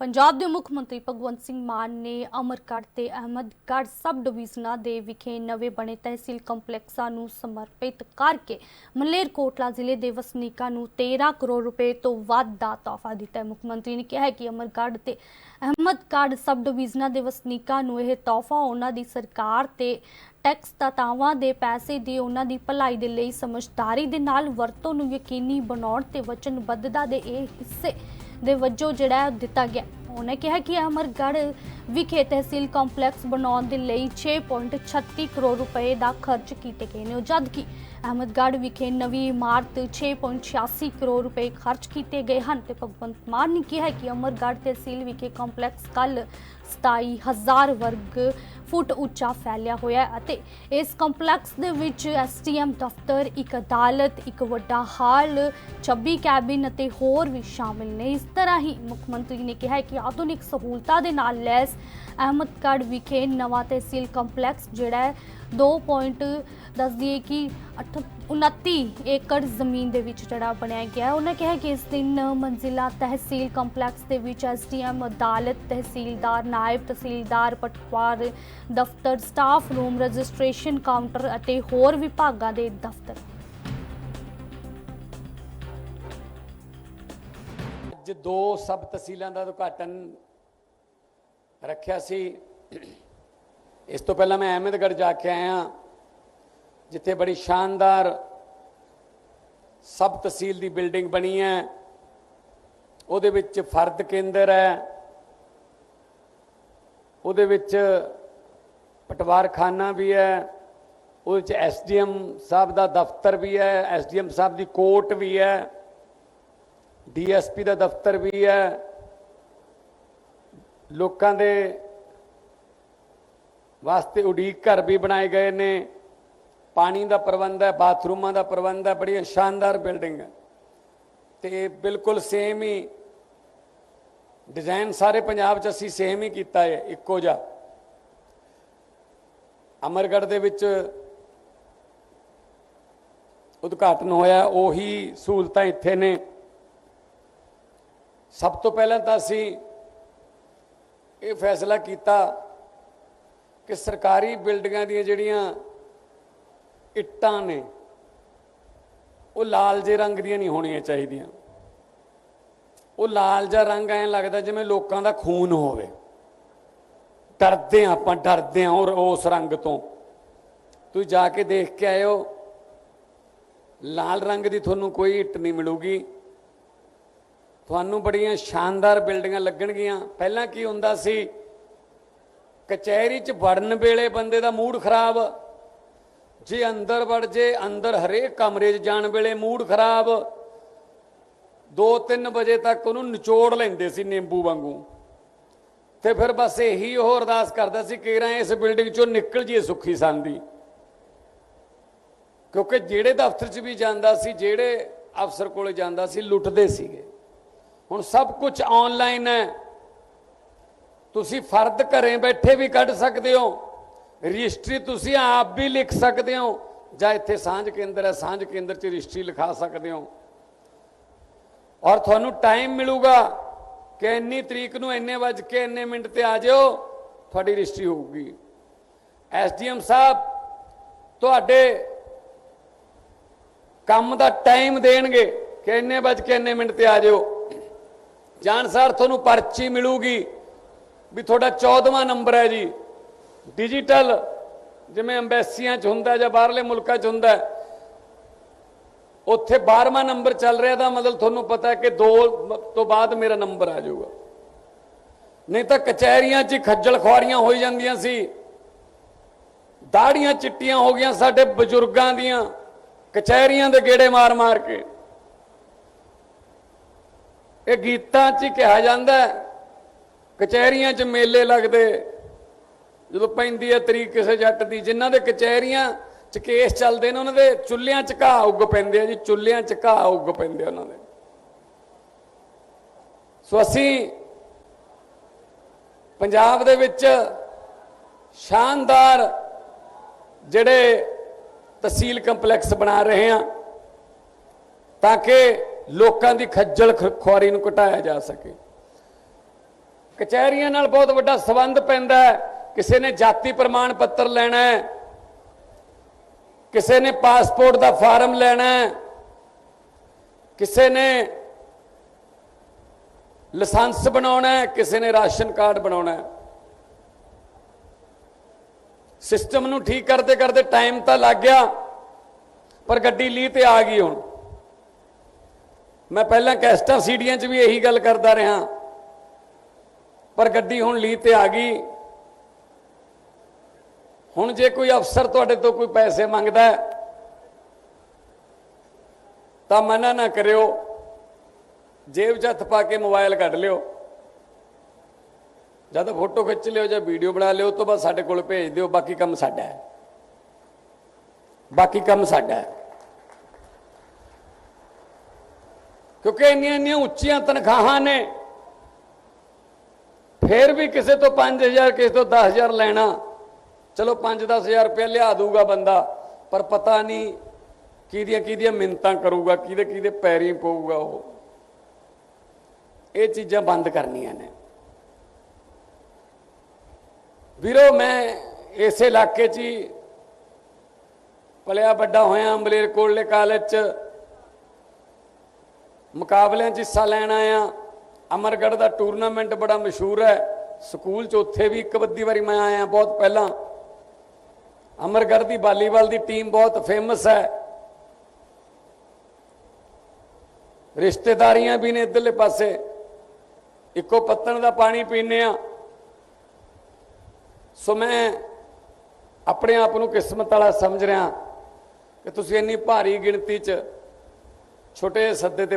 ਪੰਜਾਬ ਦੇ ਮੁੱਖ ਮੰਤਰੀ ਭਗਵੰਤ ਸਿੰਘ ਮਾਨ ਨੇ ਅਮਰਗੜ੍ਹ ਤੇ ਅਹਿਮਦਗੜ੍ਹ ਸਬ ਡਿਵੀਜ਼ਨਾਂ ਦੇ ਵਿਖੇ ਨਵੇਂ ਬਣੇ ਤਹਿਸੀਲ ਕੰਪਲੈਕਸਾਂ ਨੂੰ ਸਮਰਪਿਤ ਕਰਕੇ ਮਲੇਰਕੋਟਲਾ ਜ਼ਿਲ੍ਹੇ ਦੇ ਵਸਨੀਕਾਂ ਨੂੰ 13 ਕਰੋੜ ਰੁਪਏ ਤੋਂ ਵੱਧ ਦਾ ਤੋਹਫਾ ਦਿੱਤਾ ਹੈ। ਮੁੱਖ ਮੰਤਰੀ ਨੇ ਕਿਹਾ ਹੈ ਕਿ ਅਮਰਗੜ੍ਹ ਤੇ ਅਹਿਮਦਗੜ੍ਹ ਸਬ ਡਿਵੀਜ਼ਨਾਂ ਦੇ ਵਸਨੀਕਾਂ ਨੂੰ ਇਹ ਤੋਹਫਾ ਉਹਨਾਂ ਦੀ ਸਰਕਾਰ ਤੇ ਟੈਕਸ ਦਾਤਾਵਾਂ ਦੇ ਪੈਸੇ ਦੀ ਉਹਨਾਂ ਦੀ ਭਲਾਈ ਦੇ ਲਈ ਸਮਝਦਾਰੀ ਦੇ ਨਾਲ ਵਰਤੋਂ ਨੂੰ ਯਕੀਨੀ ਬਣਾਉਣ ਤੇ ਵਚਨਬੱਧਤਾ ਦੇ ਇਹ ਹਿੱਸੇ ਦੇ ਵਜੋਂ ਜਿਹੜਾ ਦਿੱਤਾ ਗਿਆ। ਉਹਨੇ ਕਿਹਾ ਕਿ ਅਮਰਗੜ੍ਹ ਵਿਖੇ ਤਹਿਸੀਲ ਕੰਪਲੈਕਸ ਬਣਾਉਣ ਦੇ ਲਈ 6.36 ਕਰੋੜ ਰੁਪਏ ਦਾ ਖਰਚ ਕੀਤੇ ਗਏ ਨੇ। ਜਦ ਕਿ ਅਹਿਮਦਗੜ੍ਹ ਵਿਖੇ ਨਵੀਂ ਇਮਾਰਤ 6.86 ਕਰੋੜ ਰੁਪਏ ਖਰਚ ਕੀਤੇ ਗਏ ਹਨ ਤੇ ਭਗਵੰਤ ਮਾਨ ਨੇ ਕਿਹਾ ਕਿ ਅਮਰਗੜ੍ਹ ਤਹਿਸੀਲ ਵਿਖੇ ਕੰਪਲੈਕਸ ਕੱਲ 27000 ਵਰਗ ਫੁੱਟ ਉੱਚਾ ਫੈਲਿਆ ਹੋਇਆ ਹੈ ਅਤੇ ਇਸ ਕੰਪਲੈਕਸ ਦੇ ਵਿੱਚ ਐਸਟੀਐਮ ਦਫ਼ਤਰ, ਇੱਕ ਅਦਾਲਤ, ਇੱਕ ਵੱਡਾ ਹਾਲ 26 ਕੈਬਿਨ ਅਤੇ ਹੋਰ ਵੀ ਸ਼ਾਮਿਲ ਨੇ ਇਸ ਤਰ੍ਹਾਂ ਹੀ ਮੁੱਖ ਮੰਤਰੀ ਨੇ ਕਿਹਾ ਕਿ ਆਧੁਨਿਕ ਸਹੂਲਤਾਂ ਦੇ ਨਾਲ ਲੈਸ ਅਹਿਮਦਗੜ੍ਹ ਵਿਖੇ ਨਵਾਂ ਤਹਿਸੀਲ ਕੰਪਲੈਕਸ ਜਿਹੜਾ ਹੈ 2. ਦੱਸ ਦਈਏ ਕਿ ਅੱਠ- 29 ਏਕੜ ਜ਼ਮੀਨ ਦੇ ਵਿੱਚ ਜਿਹੜਾ ਬਣਾਇਆ ਗਿਆ। ਉਹਨਾਂ ਕਿਹਾ ਕਿ ਇਸ ਦਿਨ ਮੰਜ਼ਿਲਾ ਤਹਿਸੀਲ ਕੰਪਲੈਕਸ ਦੇ ਵਿੱਚ ਐਸਡੀਐਮ ਅਦਾਲਤ ਤਹਿਸੀਲਦਾਰ, ਨਾਇਬ ਤਹਿਸੀਲਦਾਰ, ਪਟਵਾਰ, ਦਫ਼ਤਰ, ਸਟਾਫ ਰੂਮ, ਰਜਿਸਟ੍ਰੇਸ਼ਨ ਕਾਊਂਟਰ ਅਤੇ ਹੋਰ ਵਿਭਾਗਾਂ ਦੇ ਦਫ਼ਤਰ। ਅੱਜ ਦੋ ਸਬ ਤਹਿਸੀਲਾਂ ਦਾ ਉਦਘਾਟਨ ਰੱਖਿਆ ਸੀ। ਇਸ ਤੋਂ ਪਹਿਲਾਂ ਮੈਂ ਅਹਿਮਦਗੜ੍ਹ ਜਾ ਕੇ ਆਇਆ। ਜਿੱਥੇ ਬੜੀ ਸ਼ਾਨਦਾਰ ਸਬ ਤਹਿਸੀਲ ਦੀ ਬਿਲਡਿੰਗ ਬਣੀ ਹੈ। ਉਹਦੇ ਵਿੱਚ ਫਰਦ ਕੇਂਦਰ ਹੈ। ਉਹਦੇ ਵਿੱਚ ਪਟਵਾਰਖਾਨਾ ਵੀ ਹੈ। ਉਹਦੇ ਵਿੱਚ ਐਸਡੀਐਮ ਸਾਹਿਬ ਦਾ ਦਫ਼ਤਰ ਵੀ ਹੈ। ਐਸਡੀਐਮ ਸਾਹਿਬ ਦੀ ਕੋਰਟ ਵੀ ਹੈ। ਡੀਐਸਪੀ ਦਾ ਦਫ਼ਤਰ ਵੀ ਹੈ। ਲੋਕਾਂ ਦੇ ਵਾਸਤੇ ਉਡੀਕ ਘਰ ਵੀ ਬਣਾਏ ਗਏ ਨੇ। ਪਾਣੀ ਦਾ ਪ੍ਰਬੰਧ ਹੈ, ਬਾਥਰੂਮਾਂ ਦਾ ਪ੍ਰਬੰਧ ਹੈ ਬੜੀ ਸ਼ਾਨਦਾਰ ਬਿਲਡਿੰਗ ਹੈ। ਤੇ ਬਿਲਕੁਲ ਸੇਮ ਹੀ ਡਿਜ਼ਾਈਨ ਸਾਰੇ ਪੰਜਾਬ 'ਚ ਅਸੀਂ ਸੇਮ ਹੀ ਕੀਤਾ ਹੈ, ਇੱਕੋ ਜਿਹਾ। ਅਮਰਗੜ੍ਹ ਦੇ ਵਿੱਚ ਉਦਘਾਟਨ ਹੋਇਆ, ਉਹੀ ਸਹੂਲਤਾਂ ਇੱਥੇ ਨੇ। ਸਭ ਤੋਂ ਪਹਿਲਾਂ ਤਾਂ ਅਸੀਂ ਇਹ ਫੈਸਲਾ ਕੀਤਾ ਕਿ ਸਰਕਾਰੀ ਬਿਲਡਿੰਗਾਂ ਦੀਆਂ ਜਿਹੜੀਆਂ ਇੱਟਾਂ ਨੇ। ਉਹ ਲਾਲ ਜੇ ਰੰਗ ਦੀਆਂ ਨਹੀਂ ਹੋਣੀਆਂ ਚਾਹੀਦੀਆਂ। ਉਹ ਲਾਲ ਜਿਹਾ ਰੰਗ ਐਂ ਲੱਗਦਾ ਜਿਵੇਂ ਲੋਕਾਂ ਦਾ ਖੂਨ ਹੋਵੇ। ਡਰਦੇ ਹਾਂ ਆਪਾਂ, ਡਰਦੇ ਹਾਂ ਔਰ ਉਸ ਰੰਗ ਤੋਂ। ਤੁਸੀਂ ਜਾ ਕੇ ਦੇਖ ਕੇ ਆਇਓ। ਲਾਲ ਰੰਗ ਦੀ ਤੁਹਾਨੂੰ ਕੋਈ ਇੱਟ ਨਹੀਂ ਮਿਲੂਗੀ। ਤੁਹਾਨੂੰ ਬੜੀਆਂ ਸ਼ਾਨਦਾਰ ਬਿਲਡਿੰਗਾਂ ਲੱਗਣਗੀਆਂ। ਪਹਿਲਾਂ ਕੀ ਹੁੰਦਾ ਸੀ? ਕਚਹਿਰੀ 'ਚ ਵੜਨ ਵੇਲੇ ਬੰਦੇ ਦਾ ਮੂਡ ਖਰਾਬ। ਜੇ ਅੰਦਰ ਵੜ ਜੇ, ਅੰਦਰ ਹਰੇਕ ਕਮਰੇ 'ਚ ਜਾਣ ਵੇਲੇ ਮੂਡ ਖਰਾਬ। 2-3 ਵਜੇ ਤੱਕ ਉਹਨੂੰ ਨਿਚੋੜ ਲੈਂਦੇ ਸੀ ਨਿੰਬੂ ਵਾਂਗੂ। ਤੇ ਫਿਰ ਬਸ ਇਹੀ ਉਹ ਅਰਦਾਸ ਕਰਦਾ ਸੀ ਕਿਰਾਂ ਇਸ ਬਿਲਡਿੰਗ 'ਚੋਂ ਨਿਕਲ ਜੀਏ ਸੁੱਖੀ ਸੰਦੀ ਕਿਉਂਕਿ ਜਿਹੜੇ ਦਫ਼ਤਰ 'ਚ ਵੀ ਜਾਂਦਾ ਸੀ, ਜਿਹੜੇ ਅਫਸਰ ਕੋਲੇ ਜਾਂਦਾ ਸੀ, ਲੁੱਟਦੇ ਸੀਗੇ। ਹੁਣ ਸਭ ਕੁਝ ਆਨਲਾਈਨ ਹੈ। ਤੁਸੀਂ ਫਰਦ ਘਰੇ ਬੈਠੇ ਵੀ ਕੱਢ ਸਕਦੇ ਹੋ। ਰਜਿਸਟਰੀ ਤੁਸੀਂ ਆਪ ਵੀ ਲਿਖ ਸਕਦੇ ਹੋ, ਜਾਂ ਇੱਥੇ ਸਾਂਝ ਕੇਂਦਰ ਹੈ, ਸਾਂਝ ਕੇਂਦਰ 'ਚ ਰਜਿਸਟਰੀ ਲਿਖਾ ਸਕਦੇ ਹੋ। ਔਰ ਤੁਹਾਨੂੰ ਟਾਈਮ ਮਿਲੂਗਾ ਕਿ ਇੰਨੀ ਤਰੀਕ ਨੂੰ ਇੰਨੇ ਵਜ ਕੇ ਇੰਨੇ ਮਿੰਟ ਤੇ ਆ ਜਾਓ, ਤੁਹਾਡੀ ਰਜਿਸਟਰੀ ਹੋਊਗੀ। ਐਸਡੀਐਮ ਸਾਹਿਬ, ਤੁਹਾਡੇ ਕੰਮ ਦਾ ਟਾਈਮ ਦੇਣਗੇ ਕਿ ਇੰਨੇ ਵਜ ਕੇ ਇੰਨੇ ਮਿੰਟ ਤੇ ਆ ਜਾਓ। ਜਾਣਸਾਰ ਤੁਹਾਨੂੰ ਪਰਚੀ ਮਿਲੂਗੀ ਵੀ ਤੁਹਾਡਾ 14ਵਾਂ ਨੰਬਰ ਹੈ ਜੀ। ਡਿਜੀਟਲ ਜਿਵੇਂ ਐਮਬੈਸੀਆਂ 'ਚ ਹੁੰਦਾ ਜਾਂ ਬਾਹਰਲੇ ਮੁਲਕਾਂ 'ਚ ਹੁੰਦਾ, ਉੱਥੇ 12ਵਾਂ ਨੰਬਰ ਚੱਲ ਰਿਹਾ ਦਾ ਮਤਲਬ ਤੁਹਾਨੂੰ ਪਤਾ ਹੈ ਕਿ 2 ਤੋਂ ਬਾਅਦ ਮੇਰਾ ਨੰਬਰ ਆ ਜਾਊਗਾ। ਨਹੀਂ ਤਾਂ ਕਚਹਿਰੀਆਂ 'ਚ ਹੀ ਖੱਜਲ ਖੁਆਰੀਆਂ ਹੋਈ ਜਾਂਦੀਆਂ ਸੀ। ਦਾੜੀਆਂ ਚਿੱਟੀਆਂ ਹੋ ਗਈਆਂ ਸਾਡੇ ਬਜ਼ੁਰਗਾਂ ਦੀਆਂ, ਕਚਹਿਰੀਆਂ ਦੇ ਗੇੜੇ ਮਾਰ-ਮਾਰ ਕੇ। ਇਹ ਗੀਤਾਂ 'ਚ ਹੀ ਕਿਹਾ ਜਾਂਦਾ ਕਚਹਿਰੀਆਂ 'ਚ ਮੇਲੇ ਲੱਗਦੇ। ਜਦੋਂ ਪੈਂਦੀ ਹੈ ਤਰੀਕ ਕਿਸੇ ਜੱਟ ਦੀ, ਜਿਨ੍ਹਾਂ ਦੇ ਕਚਹਿਰੀਆਂ 'ਚ ਕੇਸ ਚੱਲਦੇ ਨੇ, ਉਹਨਾਂ ਦੇ ਚੁੱਲ੍ਹਿਆਂ 'ਚ ਘਾਹ ਉੱਗ ਪੈਂਦੇ ਆ ਜੀ, ਚੁੱਲ੍ਹਿਆਂ 'ਚ ਘਾਹ ਉੱਗ ਪੈਂਦੇ ਉਹਨਾਂ ਦੇ। ਸੋ ਅਸੀਂ ਪੰਜਾਬ ਦੇ ਵਿੱਚ ਸ਼ਾਨਦਾਰ ਜਿਹੜੇ ਤਹਿਸੀਲ ਕੰਪਲੈਕਸ ਬਣਾ ਰਹੇ ਹਾਂ, ਤਾਂ ਕਿ ਲੋਕਾਂ ਦੀ ਖੱਜਲ ਖੁਆਰੀ ਨੂੰ ਘਟਾਇਆ ਜਾ ਸਕੇ। ਕਚਹਿਰੀਆਂ ਨਾਲ ਬਹੁਤ ਵੱਡਾ ਸਬੰਧ ਪੈਂਦਾ ਹੈ। ਕਿਸੇ ਨੇ ਜਾਤੀ ਪ੍ਰਮਾਣ ਪੱਤਰ ਲੈਣਾ ਹੈ, ਕਿਸੇ ਨੇ ਪਾਸਪੋਰਟ ਦਾ ਫਾਰਮ ਲੈਣਾ ਹੈ, ਕਿਸੇ ਨੇ ਲਾਇਸੈਂਸ ਬਣਾਉਣਾ ਹੈ, ਕਿਸੇ ਨੇ ਰਾਸ਼ਨ ਕਾਰਡ ਬਣਾਉਣਾ ਹੈ। ਸਿਸਟਮ ਨੂੰ ਠੀਕ ਕਰਦੇ ਕਰਦੇ ਟਾਈਮ ਤਾਂ ਲੱਗ ਗਿਆ, ਪਰ ਗੱਡੀ ਲੀ ਤੇ ਆ ਗਈ ਹੁਣ। ਮੈਂ ਪਹਿਲਾਂ ਕੈਸਟਾਂ ਸੀਡੀਆਂ 'ਚ ਵੀ ਇਹੀ ਗੱਲ ਕਰਦਾ ਰਿਹਾ, ਪਰ ਗੱਡੀ ਹੁਣ ਲੀ ਤੇ ਆ ਗਈ। ਹੁਣ ਜੇ ਕੋਈ ਅਫਸਰ ਤੁਹਾਡੇ ਤੋਂ ਕੋਈ ਪੈਸੇ ਮੰਗਦਾ ਤਾਂ ਮਨਾ ਨਾ ਕਰਿਓ। ਜੇਬ 'ਚ ਹੱਥ ਪਾ ਕੇ ਮੋਬਾਈਲ ਕੱਢ ਲਿਓ। ਜਦ ਫੋਟੋ ਖਿੱਚ ਲਿਓ ਜਾਂ ਵੀਡੀਓ ਬਣਾ ਲਿਓ ਉਸ ਤੋਂ ਬਾਅਦ ਸਾਡੇ ਕੋਲ ਭੇਜ ਦਿਓ, ਬਾਕੀ ਕੰਮ ਸਾਡਾ ਹੈ। ਬਾਕੀ ਕੰਮ ਸਾਡਾ ਹੈ। ਕਿਉਂਕਿ ਇੰਨੀਆਂ ਇੰਨੀਆਂ ਉੱਚੀਆਂ ਤਨਖਾਹਾਂ ਨੇ, ਫਿਰ ਵੀ ਕਿਸੇ ਤੋਂ 5000 ਕਿਸੇ ਤੋਂ 10000 ਲੈਣਾ। ਚਲੋ 5-10000 ਰੁਪਏ ਲਿਆ ਦੂਗਾ ਬੰਦਾ, ਪਰ ਪਤਾ ਨਹੀਂ ਕਿਹਦੀਆਂ ਕਿਹਦੀਆਂ ਮਿੰਤਾਂ ਕਰੂਗਾ, ਕਿਹਦੇ ਕਿਹਦੇ ਪੈਰੀ ਪਊਗਾ ਉਹ। ਇਹ ਚੀਜ਼ਾਂ ਬੰਦ ਕਰਨੀਆਂ ਨੇ। ਵੀਰੋ, ਮੈਂ ਇਸੇ ਇਲਾਕੇ 'ਚ ਹੀ ਪਲਿਆ ਵੱਡਾ ਹੋਇਆ ਮਲੇਰਕੋਟਲੇ ਕਾਲਜ 'ਚ ਮੁਕਾਬਲਿਆਂ 'ਚ ਹਿੱਸਾ ਲੈਣ ਆਇਆ। ਅਮਰਗੜ੍ਹ ਦਾ ਟੂਰਨਾਮੈਂਟ ਬੜਾ ਮਸ਼ਹੂਰ ਹੈ। ਸਕੂਲ 'ਚ ਉੱਥੇ ਵੀ ਇੱਕ ਅੱਧੀ ਵਾਰੀ ਮੈਂ ਆਇਆ ਬਹੁਤ ਪਹਿਲਾਂ। ਅਮਰਗੜ੍ਹ ਦੀ ਵਾਲੀਬਾਲ ਦੀ ਟੀਮ ਬਹੁਤ ਫੇਮਸ ਹੈ। ਰਿਸ਼ਤੇਦਾਰੀਆਂ ਵੀ ਨੇ ਇੱਧਰਲੇ ਪਾਸੇ। ਇੱਕੋ ਪੱਤਣ ਦਾ ਪਾਣੀ ਪੀਂਦੇ ਆ ਸੋ ਮੈਂ ਆਪਣੇ ਆਪ ਨੂੰ ਕਿਸਮਤ ਵਾਲਾ ਸਮਝ ਰਿਹਾ ਕਿ ਤੁਸੀਂ ਇੰਨੀ ਭਾਰੀ ਗਿਣਤੀ 'ਚ ਛੋਟੇ ਸੱਦੇ ਤੇ